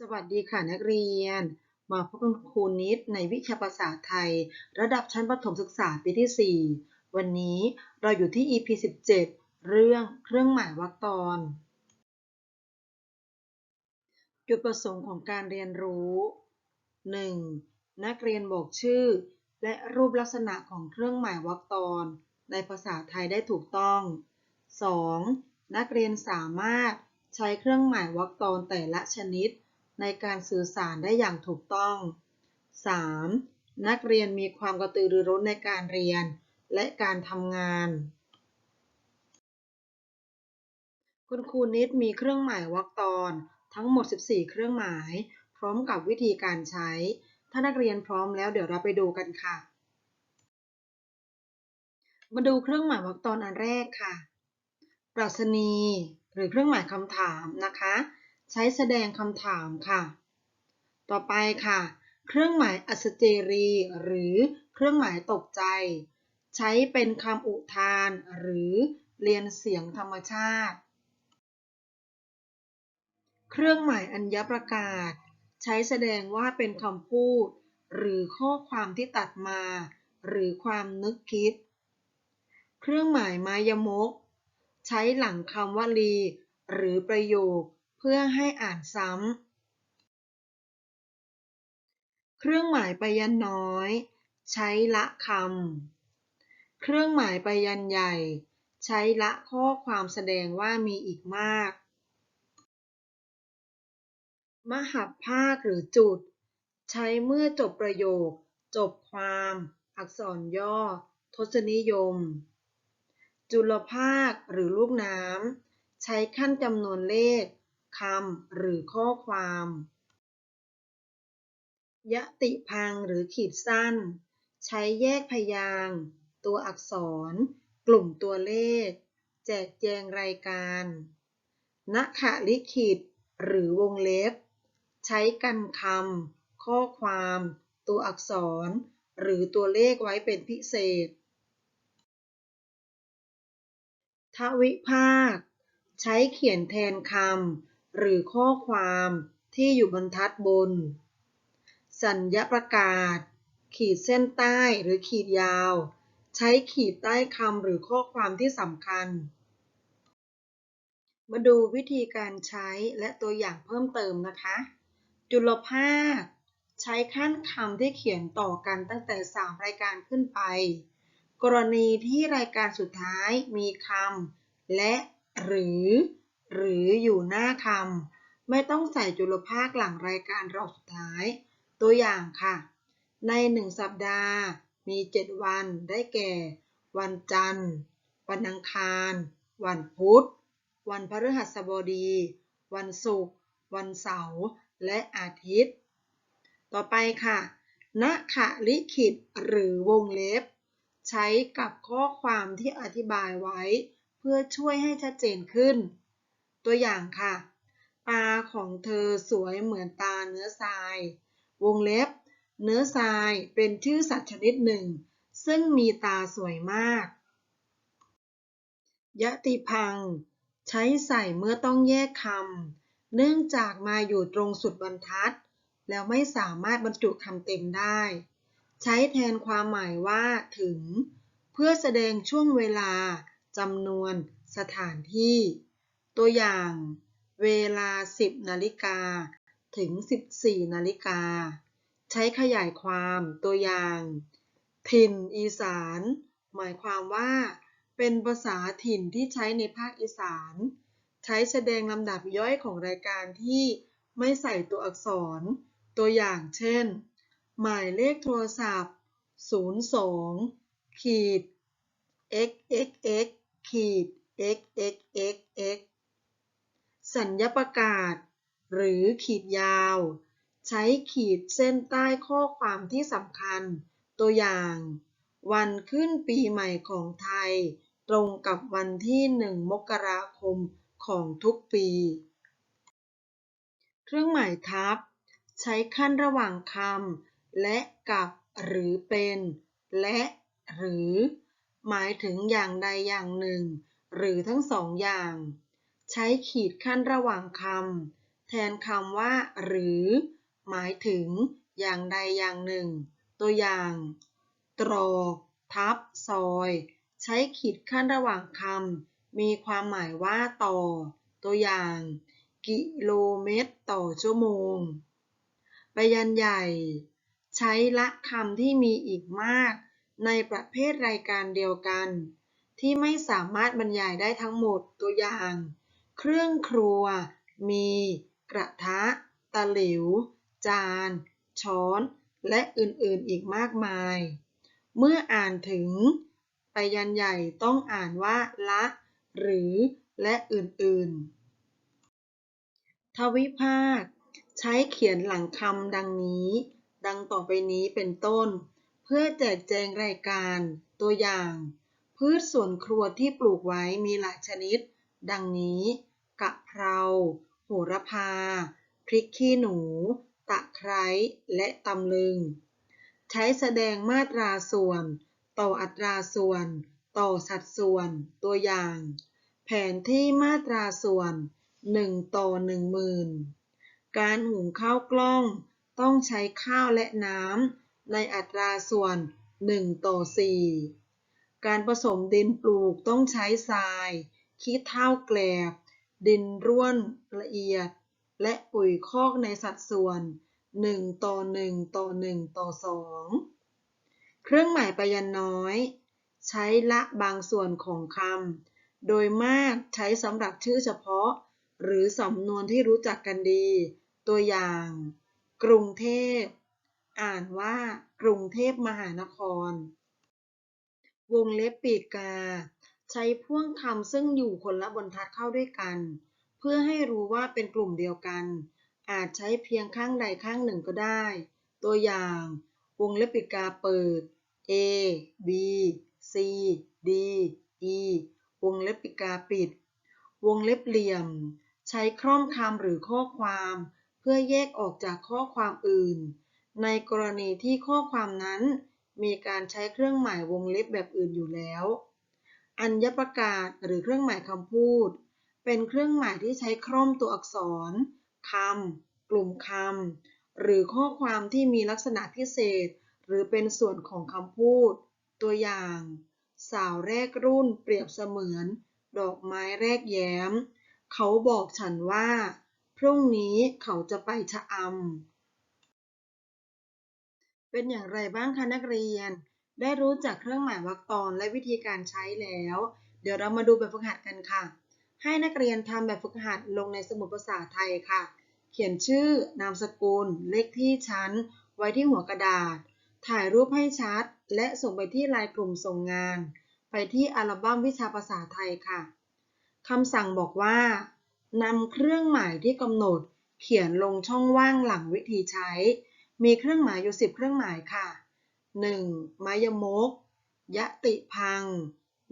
สวัสดีค่ะนักเรียน มาพบกับครูนิดในวิชาภาษาไทย ระดับชั้นประถมศึกษาปีที่ 4 วันนี้เราอยู่ที่ EP 17 เรื่องเครื่องหมายวรรคตอน จุดประสงค์ของการเรียนรู้ 1. นักเรียนบอกชื่อ และรูปลักษณะของเครื่องหมายวรรคตอน ในภาษาไทยได้ถูกต้อง 2. นักเรียนสามารถใช้เครื่องหมายวรรคตอนแต่ละชนิด ในการสื่อสารได้อย่างถูกต้อง 3. นักเรียนมีความกระตือรือร้นในการเรียนและการทำงาน คุณครูนิดมีเครื่องหมายวรรคตอนทั้งหมด 14 เครื่องหมาย พร้อมกับวิธีการใช้ ถ้านักเรียนพร้อมแล้วเดี๋ยวเราไปดูกันค่ะ มาดูเครื่องหมายวรรคตอนอันแรกค่ะ ปรัชนีหรือเครื่องหมายคำถามนะคะ ใช้แสดงคำถามค่ะ ต่อไปค่ะ เครื่องหมายอัศเจรี หรือเครื่องหมายตกใจ ใช้เป็นคำอุทาน หรือเรียนเสียงธรรมชาติ เครื่องหมายอัญญประกาศ ใช้แสดงว่าเป็นคำพูด หรือข้อความที่ตัดมา หรือความนึกคิด เครื่องหมายมายมก ใช้หลังคำวลี หรือประโยค เพื่อให้อ่านซ้ำ เครื่องหมายไปยันน้อย ใช้ละคำ เครื่องหมายไปยันใหญ่ ใช้ละข้อความแสดงว่ามีอีกมาก มหัพภาคหรือจุด ใช้เมื่อจบประโยค จบความ อักษรย่อ ทศนิยม จุลภาคหรือลูกน้ำใช้ขั้นจำนวนเลข คำหรือข้อความ ยติพังหรือขีดสั้น ใช้แยกพยางค์ตัวอักษร กลุ่มตัวเลข แจกแจงรายการนัขลิขิต หรือวงเล็บ ใช้กันคำข้อความ ตัวอักษร หรือตัวเลขไว้เป็นพิเศษทวิภาค ใช้เขียนแทนคำ หรือข้อความที่อยู่บรรทัดบน สัญญประกาศ ขีดเส้นใต้หรือขีดยาว ใช้ขีดใต้คำหรือข้อความที่สำคัญ มาดูวิธีการใช้และตัวอย่างเพิ่มเติมนะคะ จุลภาค ใช้ขั้นคำที่เขียนต่อกันตั้งแต่ 3 รายการขึ้นไป กรณีที่รายการสุดท้ายมีคำและหรือ หรืออยู่หน้าคำไม่ต้องใส่จุลภาคหลังรายการรอบสุดท้าย ตัวอย่างค่ะ ใน 1 สัปดาห์ มี 7 วันได้แก่ วันจันทร์ วันอังคาร วันพุธ วันพฤหัสบดี วันศุกร์วันเสาร์และอาทิตย์ ต่อไปค่ะณขลิขิตหรือวงเล็บ ใช้กับข้อความที่อธิบายไว้ เพื่อช่วยให้ชัดเจนขึ้น ตัวอย่างค่ะ ตาของเธอสวยเหมือนตาเนื้อทราย วงเล็บ เนื้อทรายเป็นชื่อสัตว์ชนิดหนึ่ง ซึ่งมีตาสวยมากยติพัง ใช้ใส่เมื่อต้องแยกคำเนื่องจากมาอยู่ตรงสุดบรรทัด แล้วไม่สามารถบรรจุคำเต็มได้ ใช้แทนความหมายว่าถึง เพื่อแสดงช่วงเวลาจำนวนสถานที่ ตัวอย่างเวลา 10 นาฬิกา ถึง 14 นาฬิกา ใช้ขยายความตัวอย่าง ถิ่นอีสาน หมายความว่า เป็นภาษาถิ่นที่ใช้ในภาคอีสาน ใช้แสดงลำดับย่อยของรายการที่ไม่ใส่ตัวอักษร ตัวอย่างเช่น หมายเลขโทรศัพท์ 02ขีด xxx ขีด xxxx สัญญประกาศ หรือขีดยาว ใช้ขีดเส้นใต้ข้อความที่สำคัญ ตัวอย่าง วันขึ้นปีใหม่ของไทย ตรงกับวันที่1มกราคมของทุกปี เครื่องหมายทับ ใช้ขั้นระหว่างคำและกับหรือเป็น และหรือ หมายถึงอย่างใดอย่างหนึ่ง หรือทั้งสองอย่าง ใช้ขีดขั้นระหว่างคำแทแทนคำว่า หรือ หมายถึง อย่างใดอย่างหนึ่ง ตัวอย่าง ตรอกทับ ซอย ใช้ขีดขั้นระหว่างคำมีความหมายว่าต่อ ตัวอย่าง กิโลเมตรต่อชั่วโมงไปยันใหญ่ ใช้ละคำที่มีอีกมาก ในประเภทรายการเดียวกัน ที่ไม่สามารถบรรยายได้ทั้งหมดตัวอย่าง เครื่องครัว มี กระทะ ตะหลิว จาน ช้อน และอื่นๆอีกมากมาย เมื่ออ่านถึง ไปยันใหญ่ต้องอ่านว่า ละ หรือ และอื่นๆ ทวิภาค ใช้เขียนหลังคำดังนี้ ดังต่อไปนี้เป็นต้น เพื่อแจกแจงรายการ ตัวอย่างพืชสวนครัวที่ปลูกไว้มีหลายชนิด ดังนี้ กะเพรา โหระพา พริกขี้หนู ตะไคร้และตำลึง ใช้แสดงมาตราส่วน ต่ออัตราส่วน ต่อสัดส่วน ตัวอย่าง แผนที่มาตราส่วน 1 ต่อ 10,000การหุงข้าวกล้องต้องใช้ข้าวและน้ำในอัตราส่วน 1 ต่อ 4 การผสมดินปลูกต้องใช้ทราย ขี้เถ้าแกลบ ดินร่วนละเอียด และปุ๋ยคอกในสัดส่วน 1 ต่อ 1 ต่อ 1 ต่อ 2 เครื่องหมายปยัญน้อย ใช้ละบางส่วนของคำ โดยมากใช้สำหรับชื่อเฉพาะ หรือสำนวนที่รู้จักกันดี ตัวอย่าง กรุงเทพ อ่านว่ากรุงเทพมหานคร วงเล็บปีกกา ใช้พ่วงคำซึ่งอยู่คนละบรรทัดเข้าด้วยกัน เพื่อให้รู้ว่าเป็นกลุ่มเดียวกัน อาจใช้เพียงข้างใดข้างหนึ่งก็ได้ ตัวอย่าง วงเล็บปิดกาเปิด A B C D E วงเล็บปิดกาปิด วงเล็บเหลี่ยม ใช้คล่อมคำหรือข้อความ เพื่อแยกออกจากข้อความอื่น ในกรณีที่ข้อความนั้น มีการใช้เครื่องหมายวงเล็บแบบอื่นอยู่แล้ว อัญญประกาศหรือเครื่องหมายคำพูด เป็นเครื่องหมายที่ใช้คล่อมตัวอักษรคำกลุ่มคำหรือข้อความที่มีลักษณะพิเศษ หรือเป็นส่วนของคำพูด ตัวอย่าง สาวแรกรุ่นเปรียบเสมือน ดอกไม้แรกแย้ม เขาบอกฉันว่า พรุ่งนี้เขาจะไปชะอำเป็นอย่างไรบ้างคะนักเรียน ได้รู้จักเครื่องหมายวรรคตอนและวิธีการใช้แล้ว เดี๋ยวเรามาดูแบบฝึกหัดกันค่ะ ให้นักเรียนทำแบบฝึกหัดลงในสมุดภาษาไทยค่ะ เขียนชื่อ นามสกุล เลขที่ชั้น ไว้ที่หัวกระดาษ ถ่ายรูปให้ชัด และส่งไปที่ไลน์กลุ่มส่งงาน ไปที่อัลบั้มวิชาภาษาไทยค่ะคำสั่งบอกว่านำเครื่องหมายที่กำหนด เขียนลงช่องว่างหลังวิธีใช้ มีเครื่องหมายอยู่สิบเครื่องหมายค่ะ 1. มายมก ยะติพัง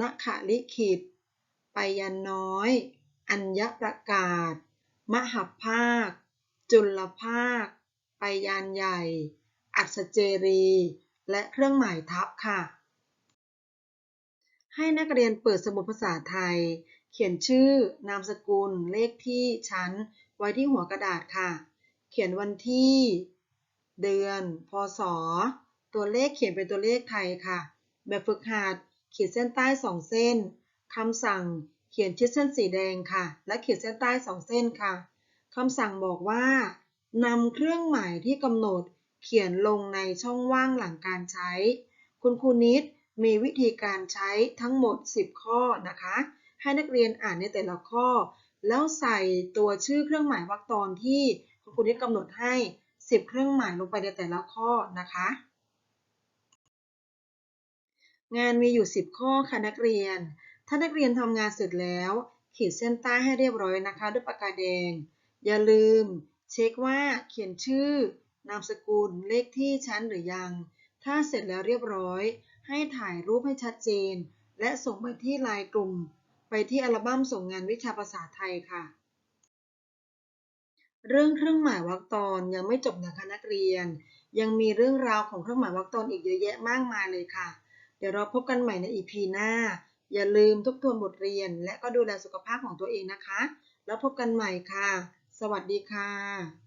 นัขลิขิต ไปยันน้อย อัญญประกาศ มหัภาค จุลภาค ไปยานใหญ่ อัศเจรี และเครื่องหมายทับค่ะ ให้นักเรียนเปิดสมุดภาษาไทย เขียนชื่อ นามสกุล เลขที่ชั้น ไว้ที่หัวกระดาษค่ะ เขียนวันที่ เดือน พศ ตัวเลขเขียนเป็นตัวเลขไทยค่ะ แบบฝึกหัดขีดเส้นใต้สองเส้นคำสั่งเขียนชิดเส้นสีแดงค่ะ และขีดเส้นใต้สองเส้นค่ะคำสั่งบอกว่านำเครื่องหมายที่กำหนดเขียนลงในช่องว่างหลังการใช้ คุณครูนิดมีวิธีการใช้ทั้งหมด 10 ข้อนะคะ ให้นักเรียนอ่านในแต่ละข้อ แล้วใส่ตัวชื่อเครื่องหมายวรรคตอนที่คุณครูนิดกำหนดให้ 10 เครื่องหมายลงไปในแต่ละข้อนะคะ งานมีอยู่ 10 ข้อค่ะนักเรียน ถ้านักเรียนทำงานเสร็จแล้ว ขีดเส้นใต้ให้เรียบร้อยนะคะ ด้วยปากกาแดง อย่าลืม เช็คว่าเขียนชื่อ นามสกุล เลขที่ชั้นหรือยัง ถ้าเสร็จแล้วเรียบร้อย ให้ถ่ายรูปให้ชัดเจน และส่งไปที่ไลน์กลุ่ม ไปที่อัลบั้มส่งงานวิชาภาษาไทยค่ะ เรื่องเครื่องหมายวรรคตอนยังไม่จบนะคะนักเรียน ยังมีเรื่องราวของเครื่องหมายวรรคตอนอีกเยอะแยะมากมายเลยค่ะ เดี๋ยวเราพบกันใหม่ใน EP หน้า อย่าลืมทบทวนบทเรียน และก็ดูแลสุขภาพของตัวเองนะคะ แล้วพบกันใหม่ค่ะ สวัสดีค่ะ